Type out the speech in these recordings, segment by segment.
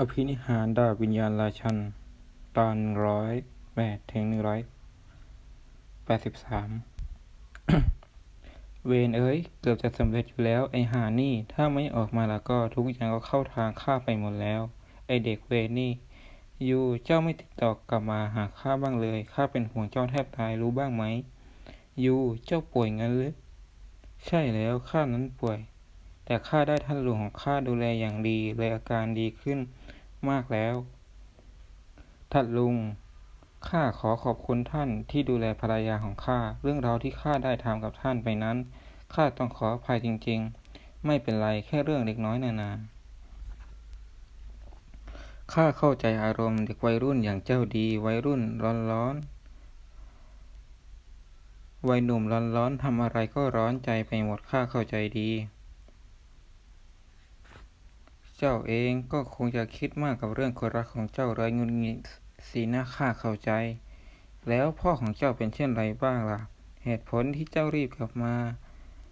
อภินิหารดาบวิญญาณราชัน ตอนร้อยแปดถึงหนึ่งร้อยแปดสิบสามเวนเอ้ย เกือบจะสำเร็จอยู่แล้ว ไอหานี่ ถ้าไม่ออกมาแล้วก็ทุกอย่างก็เข้าทางข้าไปหมดแล้ว ไอเด็กเวนนี่ยูเจ้าไม่ติดต่อกลับมาหาข้าบ้างเลย ข้าเป็นห่วงเจ้าแทบตายรู้บ้างไหมยูเจ้าป่วยงั้นหรือ ใช่แล้วข้านั้นป่วย แต่ข้าได้ท่านหลวงของข้าดูแลอย่างดีเลยอาการดีขึ้นมากแล้ว ท่านลุง ข้าขอขอบคุณท่านที่ดูแลภรรยาของข้า เรื่องราวที่ข้าได้ทำกับท่านไปนั้น ข้าต้องขออภัยจริง ๆ ไม่เป็นไรแค่เรื่องเล็กน้อยนานา ข้าเข้าใจอารมณ์เด็กวัยรุ่นอย่างเจ้าดีวัยรุ่นร้อนร้อนวัยหนุ่มร้อนร้อนทำอะไรก็ร้อนใจไปหมดข้าเข้าใจดี เจ้าเองก็คงจะคิดมากกับเรื่องคนรักของเจ้าเลยงุนงิดสีหน้าข้าเข้าใจ แล้วพ่อของเจ้าเป็นเช่นไรบ้างล่ะ เหตุผลที่เจ้ารีบกลับมา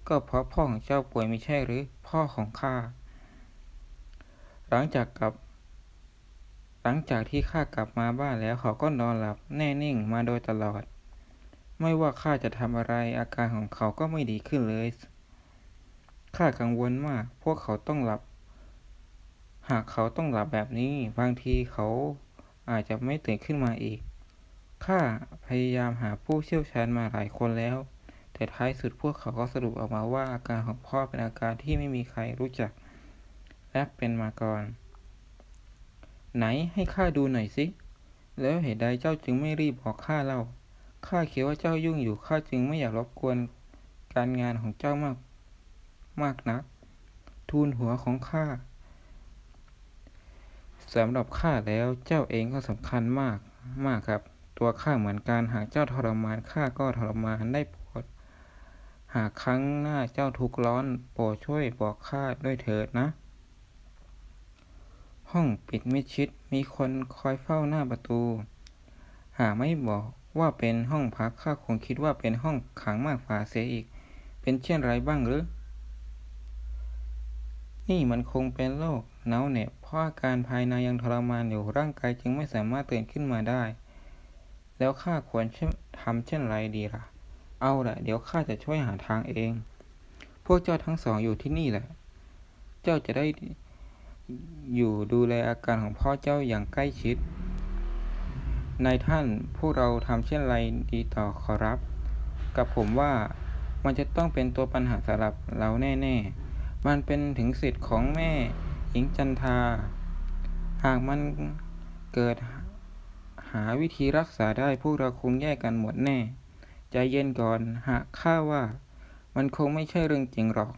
ก็เพราะพ่อของเจ้าป่วยไม่ใช่หรือพ่อของข้า หลังจากกลับ หลังจากที่ข้ากลับมาบ้านแล้วเขาก็นอนหลับแน่นิ่งมาโดยตลอด ไม่ว่าข้าจะทำอะไรอาการของเขาก็ไม่ดีขึ้นเลย ข้ากังวลมาก พวกเขาต้องหลับ หากเขาต้องหลับแบบนี้ บางทีเขาอาจจะไม่ตื่นขึ้นมาอีก ข้าพยายามหาผู้เชี่ยวชาญมาหลายคนแล้ว แต่ท้ายสุดพวกเขาก็สรุปออกมาว่าอาการของพ่อเป็นอาการที่ไม่มีใครรู้จัก และเป็นมาก่อน ไหนให้ข้าดูหน่อยสิ แล้วเหตุใดเจ้าจึงไม่รีบบอกข้าเล่า ข้าคิดว่าเจ้ายุ่งอยู่ข้าจึงไม่อยากรบกวนการงานของเจ้ามาก มากนัก ทูลหัวของข้า สำหรับข้าแล้วเจ้าเองก็สำคัญมากมากครับ ตัวข้าเหมือนกันหากเจ้าทรมานข้าก็ทรมานได้โปรดหากครั้งหน้าเจ้าทุกข์ร้อนโปรดช่วยบอกข้าด้วยเถิดนะ ห้องปิดมิดชิดมีคนคอยเฝ้าหน้าประตู หากไม่บอกว่าเป็นห้องพักข้าคงคิดว่าเป็นห้องขังมากฝ่าเสียอีก เป็นเช่นไรบ้างหรือ นี่มันคงเป็นโรคหนาวเหน็บ ราะอาการภายในยังทรมานอยู่ร่างกายจึงไม่สามารถตื่นขึ้นมาได้ แล้วข้าควรทำเช่นไรดีล่ะ เอาละเดี๋ยวข้าจะช่วยหาทางเอง พวกเจ้าทั้งสองอยู่ที่นี่แหละ เจ้าจะได้อยู่ดูแลอาการของพ่อเจ้าอย่างใกล้ชิด นายท่านพวกเราทำเช่นไรดีต่อขอรับ กับผมว่ามันจะต้องเป็นตัวปัญหาสำหรับเราแน่ ๆ มันเป็นถึงสิทธิ์ของแม่ หญิงจันทา หากมันเกิดหาวิธีรักษาได้พวกเราคงแยกกันหมดแน่ ใจเย็นก่อน หากข้าว่า มันคงไม่ใช่เรื่องจริงหรอก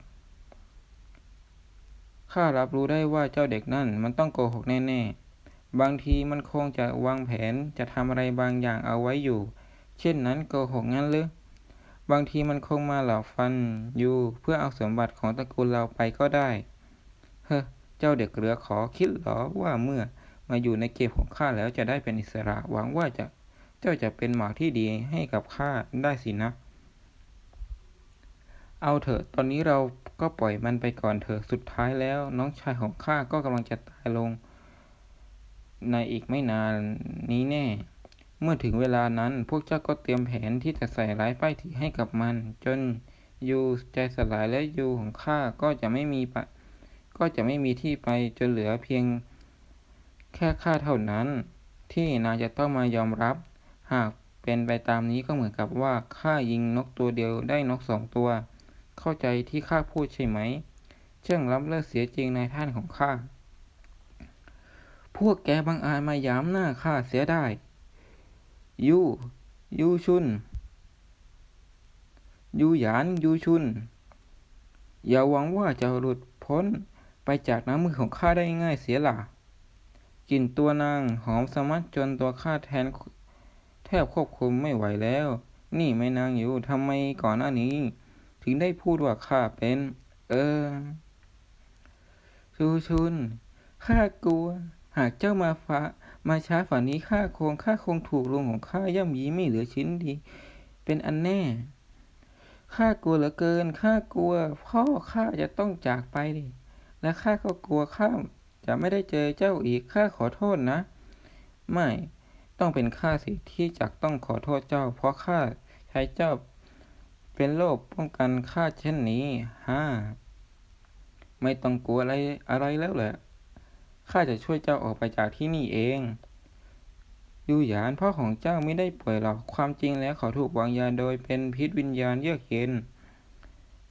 ข้ารับรู้ได้ว่าเจ้าเด็กนั่นมันต้องโกหกแน่ๆ บางทีมันคงจะวางแผนจะทำอะไรบางอย่างเอาไว้อยู่ เช่นนั้นโกหกงั้นหรือบางทีมันคงมาหลอกฟันอยู่เพื่อเอาสมบัติของตระกูลเราไปก็ได้ เฮ้ เจ้าเด็กเหลือขอคิดหรอว่าเมื่อมาอยู่ในเกมของข้าแล้วจะได้เป็นอิสระหวังว่าจะเจ้าจะเป็นหมาที่ดีให้กับข้าได้สินะ เอาเถอะ ตอนนี้เราก็ปล่อยมันไปก่อนเถอะสุดท้ายแล้ว น้องชายของข้าก็กำลังจะตายลง ในอีกไม่นานนี้แน่ เมื่อถึงเวลานั้นพวกเจ้าก็เตรียมแผนที่จะใส่ร้ายป้ายถีให้กับมัน จนยูใจสลายและยูของข้าก็จะไม่มีปะ ก็จะไม่มีที่ไปจนเหลือเพียงแค่ข้าเท่านั้น ที่นางจะต้องมายอมรับ หากเป็นไปตามนี้ก็เหมือนกับว่าข้ายิงนกตัวเดียวได้นกสองตัว เข้าใจที่ข้าพูดใช่ไหมเชื่องล้ำเลิกเสียจริงในท่านของข้า พวกแกบังอาจมายามหน้าข้าเสียได้ ยูยูชุน ยูหยานยูชุน อย่าหวังว่าจะหลุดพ้น ไปจากน้ำมือของข้าได้ง่ายเสียล่ะกลิ่นตัวนางหอมสมัดจนตัวข้าแทนแทบควบคุมไม่ไหวแล้ว นี่ไม่นางอยู่ทำไมก่อนหน้านี้ ถึงได้พูดว่าข้าเป็น เออ ชูชุนข้ากลัว หากเจ้ามาฟ้ามาช้าฝันนี้ข้าคงข้าคงถูกลุงของข้าย่ำยีไม่เหลือชิ้นดี เป็นอันแน่ข้ากลัวเหลือเกินข้ากลัว พ่อข้าจะต้องจากไปดิ และข้าก็กลัวข้าจะไม่ได้เจอเจ้าอีกข้าขอโทษนะ ไม่ต้องเป็นข้าสิที่จักต้องขอโทษเจ้า เพราะข้าใช้เจ้าเป็นโล่ป้องกันข้าเช่นนี้ฮ่าไม่ต้องกลัวอะไรอะไรแล้วแหละข้าจะช่วยเจ้าออกไปจากที่นี่เองยูหยานพ่อของเจ้าไม่ได้ป่วยหรอกความจริงแล้วเขาถูกวางยาโดยเป็นพิษวิญญาณเยือกเย็น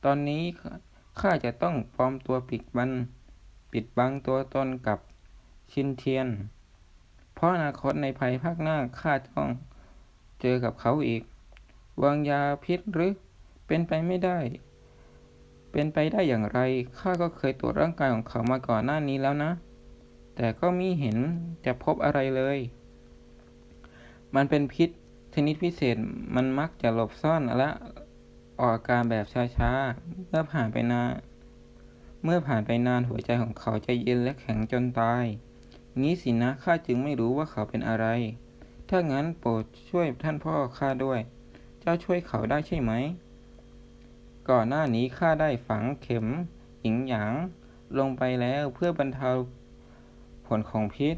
ตอนนี้ ข้าจะต้องปลอมตัวปิดบังปิดบังตัวตนกับชินเทียน เพราะอนาคตในภายภาคหน้าข้าต้องเจอกับเขาอีก วางยาพิษหรือเป็นไปไม่ได้ เป็นไปได้อย่างไร ข้าก็เคยตรวจร่างกายของเขามาก่อนหน้านี้แล้วนะ แต่ก็มิเห็นจะพบอะไรเลย มันเป็นพิษชนิดพิเศษมันมักจะหลบซ่อนและ ออกอาการแบบช้าๆ เมื่อผ่านไปนาน เมื่อผ่านไปนานหัวใจของเขาจะเย็นและแข็งจนตาย งี้สินะข้าจึงไม่รู้ว่าเขาเป็นอะไร ถ้างั้นโปรดช่วยท่านพ่อข้าด้วย เจ้าช่วยเขาได้ใช่ไหม ก่อนหน้านี้ข้าได้ฝังเข็มหิงหยางลงไปแล้วเพื่อบรรเทาผลของพิษ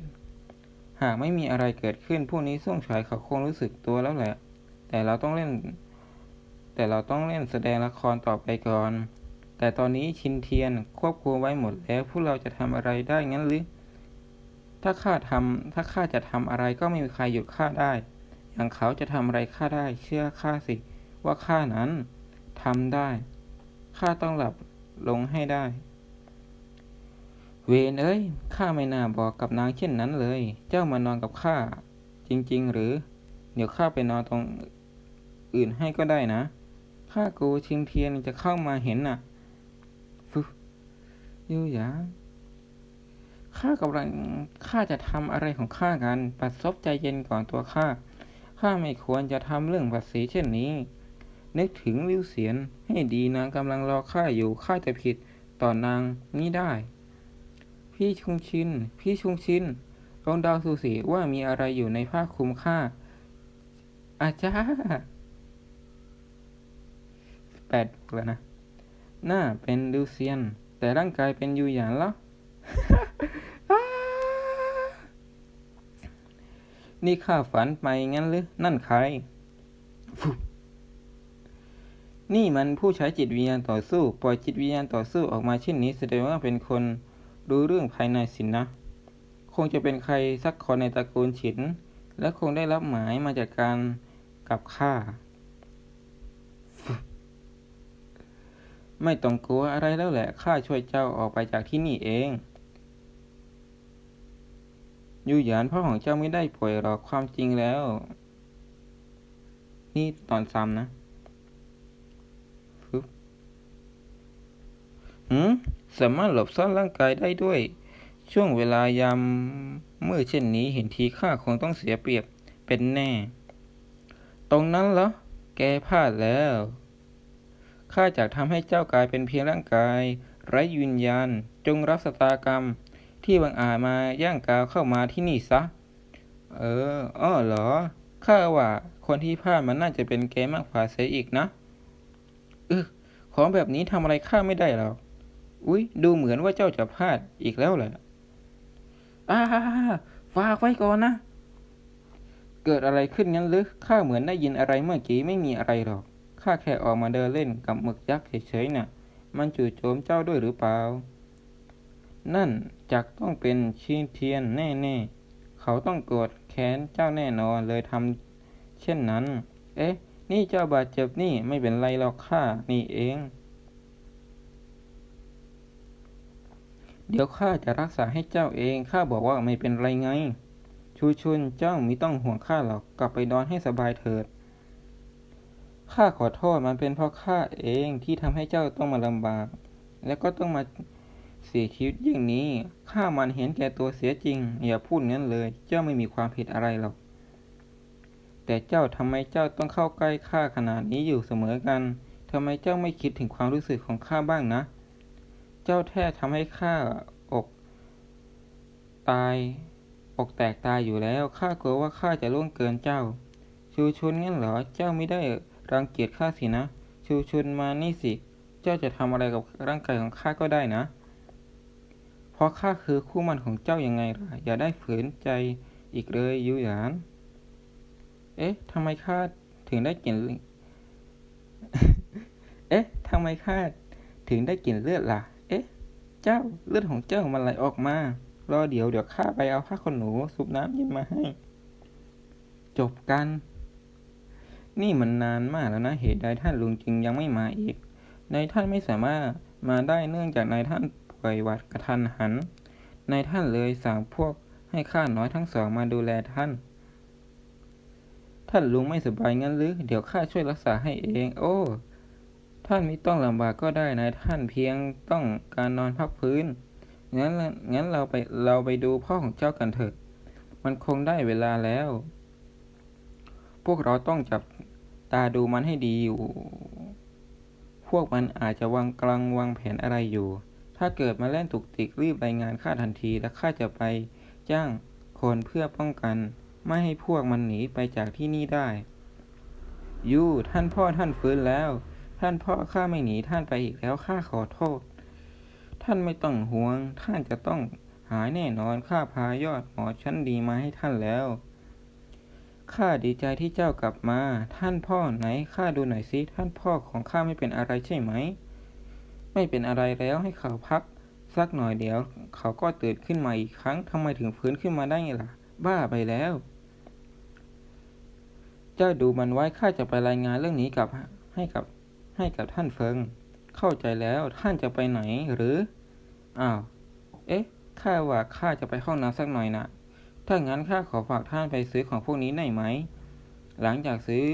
หากไม่มีอะไรเกิดขึ้น พวกนี้ส่งฉายเขาคงรู้สึกตัวแล้วแหละ แต่เราต้องเล่น แต่เราต้องเล่นแสดงละครต่อไปก่อน แต่ตอนนี้ชินเทียนควบคุมไว้หมดแล้วพวกเราจะทำอะไรได้งั้นหรือ ถ้าข้าทำถ้าข้าจะทำอะไรก็ไม่มีใครหยุดข้าได้ อย่างเขาจะทำอะไรข้าได้ เชื่อข้าสิ ว่าข้านั้นทำได้ ข้าต้องหลับลงให้ได้ เวนเอ้ย ข้าไม่น่าบอกกับนางเช่นนั้นเลย เจ้ามานอนกับข้าจริง ๆ หรือ เดี๋ยวข้าไปนอนตรงอื่นให้ก็ได้นะ ข้ากูชิงเทียนจะเข้ามาเห็นน่ะฟึยูหยางข้ากำลังข้าจะทำอะไรของข้ากัน ปัดซบใจเย็นก่อนตัวข้า ข้าไม่ควรจะทำเรื่องภาษีเช่นนี้ นึกถึงวิวเสียนให้ดีนางกำลังรอข้าอยู่ ข้าจะผิดต่อนางนี้ได้ พี่ชุงชิน พี่ชุงชินลองดาวสูสิว่ามีอะไรอยู่ในผ้าคลุมข้าอาจารย์ แปดบวกแล้วนะ หน้าเป็นลิวเซียน แต่ร่างกายเป็นยูหยานแล้ว นี่ข้าฝันไปงั้นหรือ นั่นใคร นี่มันผู้ใช้จิตวิญญาณต่อสู้ ปล่อยจิตวิญญาณต่อสู้ออกมาเช่นนี้แสดงว่าเป็นคนรู้เรื่องภายในสินนะ คงจะเป็นใครสักคนในตระกูลฉิน และคงได้รับหมายมาจากการกับข้า ไม่ต้องกลัวอะไรแล้วแหละ ข้าช่วยเจ้าออกไปจากที่นี่เอง ยูหยานพ่อของเจ้าไม่ได้ป่วยหรอกความจริงแล้ว นี่ตอนซ้ำนะฟึบหืมสามารถหลบซ่อนร่างกายได้ด้วย ช่วงเวลายามเมืดเช่นนี้เห็นทีข้าคงต้องเสียเปรียบเป็นแน่ ตรงนั้นเหรอ แกพลาดแล้ว ข้าจะทำให้เจ้ากลายเป็นเพียงร่างกาย ไร้วิญญาณ จงรับสตากรรม ที่บังอาจมาย่างกาวเข้ามาที่นี่ซะ เออ อ้อเหรอ ข้าว่าคนที่พลาดมันน่าจะเป็นแกมากกว่าเสียอีกนะเออของแบบนี้ทำอะไรข้าไม่ได้หรอกอุ๊ย ดูเหมือนว่าเจ้าจะพลาดอีกแล้วแหละอ้าฝากไว้ก่อนนะ เกิดอะไรขึ้นงั้นหรือข้าเหมือนได้ยินอะไรเมื่อกี้ไม่มีอะไรหรอก ข้าแค่ออกมาเดินเล่นกับหมึกยักษ์เฉยๆน่ะ มันจู่โจมเจ้าด้วยหรือเปล่า นั่นจักต้องเป็นชินเทียนแน่ๆ เขาต้องโกรธแค้นเจ้าแน่นอนเลยทำเช่นนั้น เอ๊ะ นี่เจ้าบาดเจ็บนี่ไม่เป็นไรหรอกข้านี่เอง เดี๋ยวข้าจะรักษาให้เจ้าเองข้าบอกว่าไม่เป็นไรไง ชูชุนเจ้ามิต้องห่วงข้าหรอกกลับไปนอนให้สบายเถิด ข้าขอโทษมันเป็นเพราะข้าเองที่ทำให้เจ้าต้องมาลำบาก แล้วก็ต้องมาเสียชีวิตอย่างนี้ ข้ามันเห็นแก่ตัวเสียจริง อย่าพูดงั้นเลย เจ้าไม่มีความผิดอะไรหรอก แต่เจ้าทำไมเจ้าต้องเข้าใกล้ข้าขนาดนี้อยู่เสมอกันทำไมเจ้าไม่คิดถึงความรู้สึกของข้าบ้างนะ เจ้าแท้ทำให้ข้าอก ตาย อกแตกตายอยู่แล้ว ข้ากลัวว่าข้าจะล่วงเกินเจ้า ชูชุนงั้นเหรอ เจ้าไม่ได้ รังเกียจข้าสินะ ชูชุนมานี่สิ เจ้าจะทำอะไรกับร่างกายของข้าก็ได้นะ เพราะข้าคือคู่มันของเจ้ายังไงล่ะ อย่าได้ฝืนใจอีกเลยยูหยาน เอ๊ะทำไมข้าถึงได้กลิ่น เอ๊ะทำไมข้าถึงได้กลิ่นเลือดล่ะ เอ๊ะ เจ้าเลือดของเจ้ามันไหลออกมา รอเดี๋ยวเดี๋ยวข้าไปเอาผ้าขนหนูซุปน้ำเย็นมาให้ จบกัน นี่มันนานมากแล้วนะ เหตุใดท่านลุงจึงยังไม่มาอีก นายท่านไม่สามารถมาได้เนื่องจากนายท่านป่วยหวัดกระทันหัน นายท่านเลยสั่งพวกให้ข้าน้อยทั้งสองมาดูแลท่าน ท่านลุงไม่สบายงั้นหรือ เดี๋ยวข้าช่วยรักษาให้เอง โอ้ ท่านไม่ต้องลำบากก็ได้นายท่านเพียงต้องการนอนพักพื้น งั้นงั้นเราไปเราไปดูพ่อของเจ้ากันเถอะ มันคงได้เวลาแล้ว พวกเราต้องจับตาดูมันให้ดีอยู่ พวกมันอาจจะวางกลางวางแผนอะไรอยู่ ถ้าเกิดมาเล่นตุกติกรีบรายงานข้าทันทีและข้าจะไปจ้างคนเพื่อป้องกัน ไม่ให้พวกมันหนีไปจากที่นี่ได้ ยูท่านพ่อท่านฟื้นแล้ว ท่านพ่อข้าไม่หนีท่านไปอีกแล้วข้าขอโทษ ท่านไม่ต้องห่วง ท่านจะต้องหายแน่นอนข้าพายอดหมอชั้นดีมาให้ท่านแล้ว ข้าดีใจที่เจ้ากลับมา ท่านพ่อไหนข้าดูหน่อยสิท่านพ่อของข้าไม่เป็นอะไรใช่ไหม ไม่เป็นอะไรแล้วให้เขาพัก สักหน่อยเดี๋ยว เขาก็ตื่นขึ้นมาอีกครั้งทำไมถึงฟื้นขึ้นมาได้ล่ะ บ้าไปแล้ว เจ้าดูมันไว้ข้าจะไปรายงานเรื่องนี้กับให้กับให้กับท่านเฟิง เข้าใจแล้วท่านจะไปไหนหรือ อ้าว เอ๊ะข้าว่าข้าจะไปห้องน้ำสักหน่อยนะ ถ้างั้นข้าขอฝากท่านไปซื้อของพวกนี้ได้ไหม หลังจากซื้อ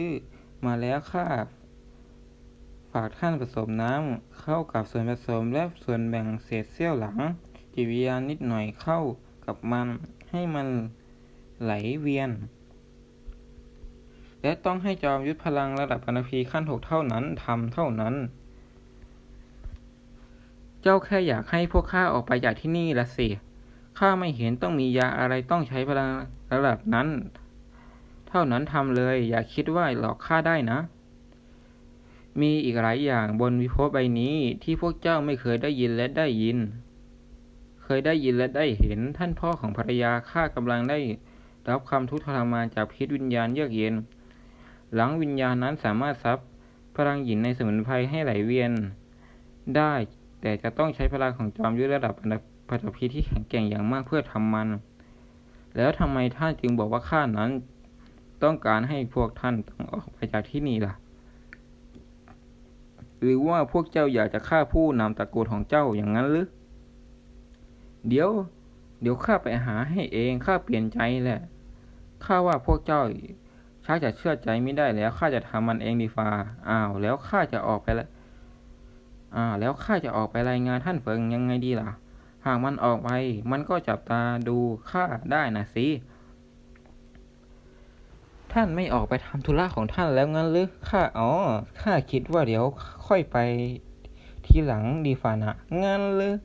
มาแล้วข้าฝากท่านผสมน้ำเข้ากับส่วนผสมและส่วนแบ่งเศษเสี้ยวหลัง จิตวิญญาณนิดหน่อยเข้ากับมันให้มันไหลเวียน และต้องให้จอมยุทธพลังระดับปณพีขั้นหกเท่านั้นทำเท่านั้น เจ้าแค่อยากให้พวกข้าออกไปจากที่นี่ละสิ ข้าไม่เห็นต้องมียาอะไรต้องใช้พลังระดับนั้น เท่านั้นทำเลย อย่าคิดว่าหลอกข้าได้นะ มีอีกหลายอย่างบนวิภพใบนี้ที่พวกเจ้าไม่เคยได้ยินและได้ยิน เคยได้ยินและได้เห็นท่านพ่อของภรรยาข้ากำลังได้รับความทุกข์ทรมานจากพิษวิญญาณเยือกเย็น หลังวิญญาณนั้นสามารถซับพลังหยินในสมุนไพรให้ไหลเวียนได้ แต่จะต้องใช้พลังของจอมยุทธระดับปัตภีที่แข็งแกร่งอย่างมากเพื่อทำมัน แล้วทำไมท่านจึงบอกว่าข้านั้น ต้องการให้พวกท่านต้องออกไปจากที่นี่ล่ะ หรือว่าพวกเจ้าอยากจะฆ่าผู้นำตระกูลของเจ้าอย่างนั้นหรือ เดี๋ยว เดี๋ยวข้าไปหาให้เอง ข้าเปลี่ยนใจแหละ ข้าว่าพวกเจ้าชักจะเชื่อใจไม่ได้แล้ว ข้าจะทำมันเองดีฟ้าอ้าว แล้วข้าจะออกไปแล้ว อ่าแล้วข้าจะออกไปรายงานท่านเฟิงยังไงดีล่ะ หากมันออกไป มันก็จับตาดูข้าได้นะสิ ท่านไม่ออกไปทำธุระของท่านแล้วงั้นหรือข้าอ๋อข้าคิดว่าเดี๋ยวค่อยไปทีหลังดีฟานะงั้นหรือ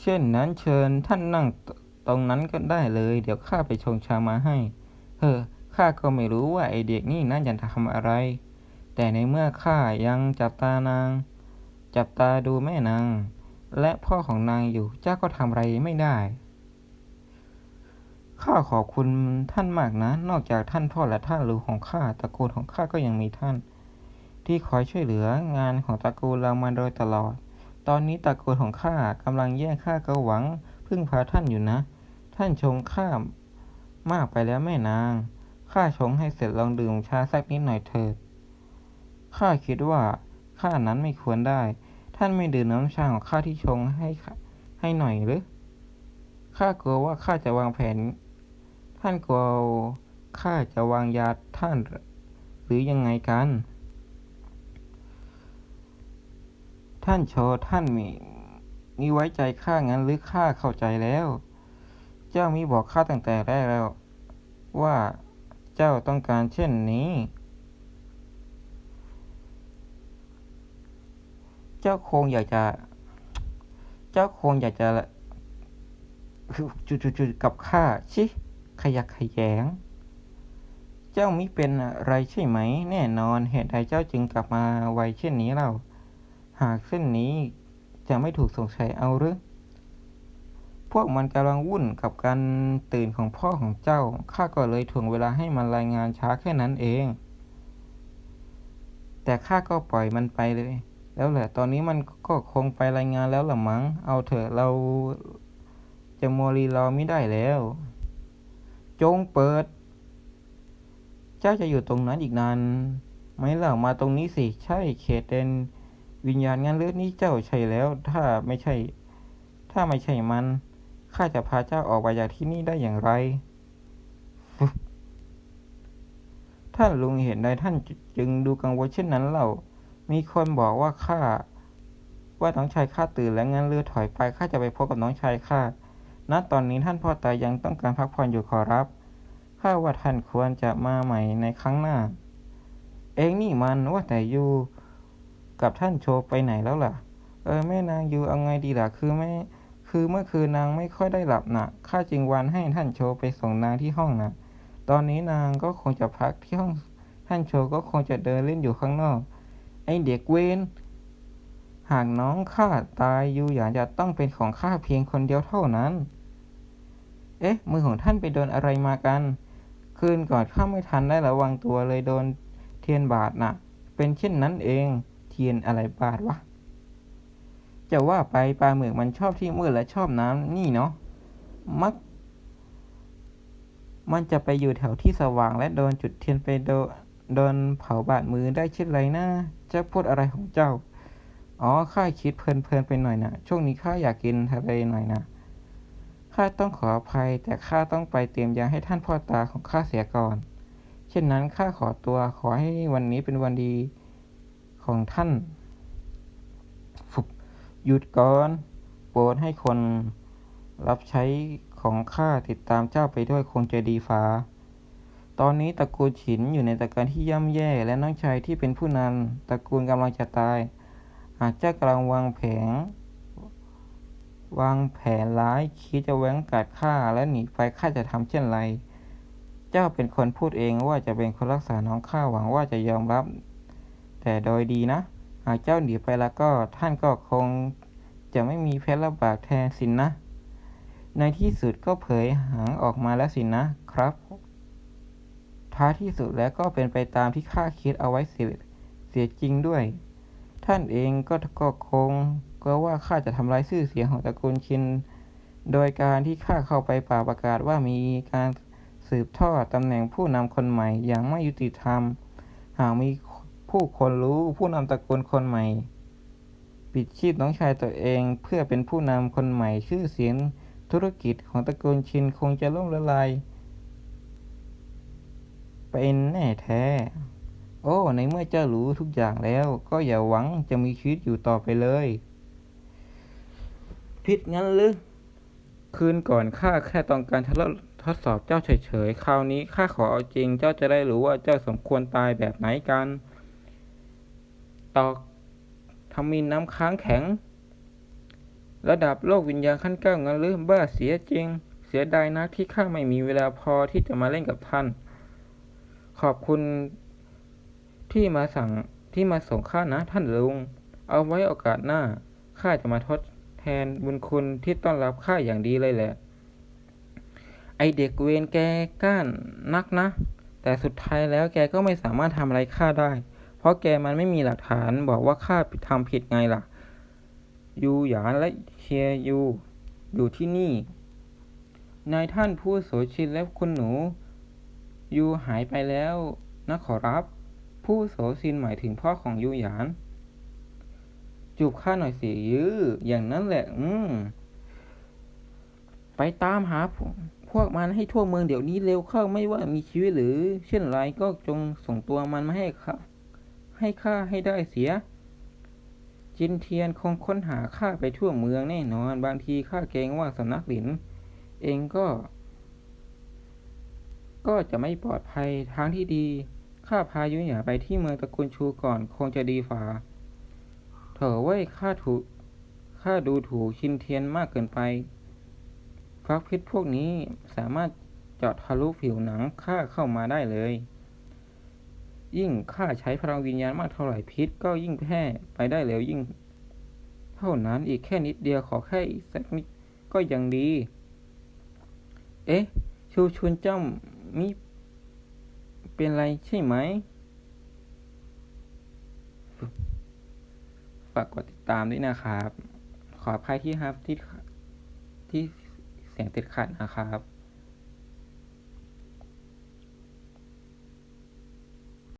เช่นนั้นเชิญท่านนั่งตรงนั้นก็ได้เลย เดี๋ยวข้าไปชงชามาให้เฮ้อข้าก็ไม่รู้ว่าไอเด็กนี่น่าจะทำอะไร แต่ในเมื่อข้ายังจับตานาง จับตาดูแม่นาง และพ่อของนางอยู่เจ้าก็ทำอะไรไม่ได้ ข้าขอบคุณท่านมากนะ นอกจากท่านพ่อและท่านลูกของข้าตระกูลของข้าก็ยังมีท่าน ที่คอยช่วยเหลืองานของตระกูลเรามาโดยตลอด ตอนนี้ตระกูลของข้ากำลังแย่งข้าก็หวัง พึ่งพาท่านอยู่นะ ท่านชงข้ามากไปแล้วแม่นาง ข้าชงให้เสร็จลองดื่มชาสักนิดหน่อยเถิด ข้าคิดว่า ข้านั้นไม่ควรได้ ท่านไม่ดื่มน้ำชาของข้าที่ชงให้ให้หน่อยหรือข้ากลัวว่าข้าจะวางแผน ท่านกลัวข้าจะวางยาท่าน หรือยังไงกัน ท่านโชว์ท่านมีมีไว้ใจข้างั้นหรือข้าเข้าใจแล้ว เจ้ามีบอกข้าตั้งแต่แรกแล้ว ว่าเจ้าต้องการเช่นนี้ เจ้าคงอยากจะ เจ้าคงอยากจะจุดๆกับข้าชิขยักขยแยง เจ้ามิเป็นอะไรใช่ไหม แน่นอนเหตุใดเจ้าจึงกลับมาไวเช่นนี้เล่าหากเส้นนี้จะไม่ถูกสงสัยเอาหรือพวกมันกำลังวุ่นกับการตื่นของพ่อของเจ้า ข้าก็เลยถ่วงเวลาให้มันรายงานช้าแค่นั้นเอง แต่ข้าก็ปล่อยมันไปเลย แล้วแหละ ตอนนี้มันก็คงไปรายงานแล้วหละมั้ง เอาเถอะเราจะมัวรีรอไม่ได้แล้ว จงเปิด เจ้าจะอยู่ตรงนั้นอีกนานไหมล่ะมาตรงนี้สิ ใช่เขตเดนวิญญาณงั้นเลือดนี้เจ้าใช่แล้ว ถ้าไม่ใช่ ถ้าไม่ใช่มันข้าจะพาเจ้าออกไปจากที่นี่ได้อย่างไร ท่านลุงเห็นใดท่านจึงดูกังวลเช่นนั้นเล่า มีคนบอกว่าข้าว่าน้องชายข้าตื่นแล้วงั้นเรือถอยไปข้าจะไปพบกับน้องชายข้าณตอนนี้ท่านพ่อตายังต้องการพักผ่อนอยู่ขอรับข้าว่าท่านควรจะมาใหม่ในครั้งหน้า เองนี่มันว่าแต่อยู่กับท่านโชไปไหนแล้วล่ะ เออแม่นางอยู่เอาไงดีล่ะคือแม่คือเมื่อคืนนางไม่ค่อยได้หลับนะ่ะข้าจึงวันให้ท่านโชไปส่งนางที่ห้องนะตอนนี้นางก็คงจะพักที่ห้องท่านโชก็คงจะเดินเล่นอยู่ข้างนอก ไอเด็กเวนหากน้องข้าตายอยู่อยางจะต้องเป็นของข้าเพียงคนเดียวเท่านั้น เอ๊ะ มือของท่านไปโดนอะไรมากัน คืนก่อนข้าไม่ทันได้ระวังตัวเลยโดนเทียนบาดนะ่ะ เป็นเช่นนั้นเอง เทียนอะไรบาดวะ จะว่าไปปลาหมึกมันชอบที่มืดและชอบน้ำนี่เนาะ มัก มันจะไปอยู่แถวที่สว่างและโดนจุดเทียนไปโดน โดนเผาบาดมือได้เช่นไรนะเจ้าพูดอะไรของเจ้า อ๋อข้าคิดเพลินๆไปหน่อยนะช่วงนี้ข้าอยากกินทะเลหน่อยนะข้าต้องขออภัยแต่ข้าต้องไปเตรียมยาให้ท่านพ่อตาของข้าเสียก่อน เช่นนั้นข้าขอตัวขอให้วันนี้เป็นวันดีของท่านฝึกหยุดก่อนโปรดให้คนรับใช้ของข้าติดตามเจ้าไปด้วยคงจะดีฟ้า ตอนนี้ตระกูลฉินอยู่ในตระการที่ย่ำแย่และน้องชายที่เป็นผู้นำตระกูลกำลังจะตายหากเจ้ากำลังวางแผนวางแผนร้ายคิดจะแหวงกัดข้าและหนีไปข้าจะทำเช่นไร เจ้าเป็นคนพูดเองว่าจะเป็นคนรักษาน้องข้าหวังว่าจะยอมรับ แต่โดยดีนะ หากเจ้าหนีไปแล้วก็ท่านก็คงจะไม่มีแพ้ระบากแทนสินนะ ในที่สุดก็เผยหางออกมาแล้วสินนะครับ ท้ายที่สุดแล้วก็เป็นไปตามที่ข้าคิดเอาไว้เสียเสียจริงด้วย ท่านเองก็ก็คงก็ว่าข้าจะทำลายชื่อเสียงของตระกูลชิน โดยการที่ข้าเข้าไปป่าประกาศว่ามีการสืบทอดตำแหน่งผู้นำคนใหม่อย่างไม่ยุติธรรม หากมีผู้คนรู้ผู้นำตระกูลคนใหม่ ปิดชีพน้องชายตัวเองเพื่อเป็นผู้นำคนใหม่ชื่อเสียงธุรกิจของตระกูลชินคงจะล่มละลาย เป็นแน่แท้ โอ้ ในเมื่อเจ้ารู้ทุกอย่างแล้ว ก็อย่าหวังจะมีชีวิตอยู่ต่อไปเลยผิดงั้นหรือ คืนก่อนข้าแค่ต้องการทดทดสอบเจ้าเฉยๆ คราวนี้ข้าขอเอาจริง เจ้าจะได้รู้ว่าเจ้าสมควรตายแบบไหนกัน ตอกทำมินน้ำค้างแข็ง ระดับโลกวิญญาณขั้นเก้างั้นหรือบ้าเสียจริง เสียดายนักที่ข้าไม่มีเวลาพอที่จะมาเล่นกับท่าน ขอบคุณที่มาสั่งที่มาส่งข้านะท่านลุง เอาไว้โอกาสหน้าข้าจะมาทดแทนบุญคุณที่ต้อนรับข้าอย่างดีเลยแหละ ไอเด็กเวนแกก้านนักนะ แต่สุดท้ายแล้วแกก็ไม่สามารถทำอะไรข้าได้ เพราะแกมันไม่มีหลักฐานบอกว่าข้าทำผิดไงล่ะ ยูหยานและเชียยูอยู่ที่นี่ นายท่านผู้โสชินและคุณหนู ยูหายไปแล้วนะขอรับ ผู้โสชินหมายถึงพ่อของยูหยาน จูบข้าหน่อยสิยื้ออย่างนั้นแหละ อืมไปตามหาพวกพวกมันให้ทั่วเมืองเดี๋ยวนี้เร็วเข้าไม่ว่ามีชีวิตหรือ เช่นไรก็จงส่งตัวมันมาให้ข้าให้ข้าให้ได้เสีย จินเทียนคงค้นหาข้าไปทั่วเมืองแน่นอน บางทีข้าเกรงว่าสำนักหลิน เองก็ ก็จะไม่ปลอดภัยทางที่ดีข้าพายุหยาไปที่เมืองตระกูลชูก่อนคงจะดีฝ่าเถอะเว้ยข้าถูกข้าดูถูกชินเทียนมากเกินไป ฟักพิษพวกนี้สามารถเจาะทะลุผิวหนังข้าเข้ามาได้เลย ยิ่งข้าใช้พลังวิญญาณมากเท่าไหร่พิษก็ยิ่งแพร่ไปได้เร็วยิ่ง เท่านั้นอีกแค่นิดเดียวขอแค่อีกสักนิดก็ยังดี เอ๊ะ ชูชุนเจ้า มิเป็นไรใช่ไหม ฝากกดติดตามด้วยนะครับ ขออภัยที่ครับที่ที่เสียงติดขัดนะครับ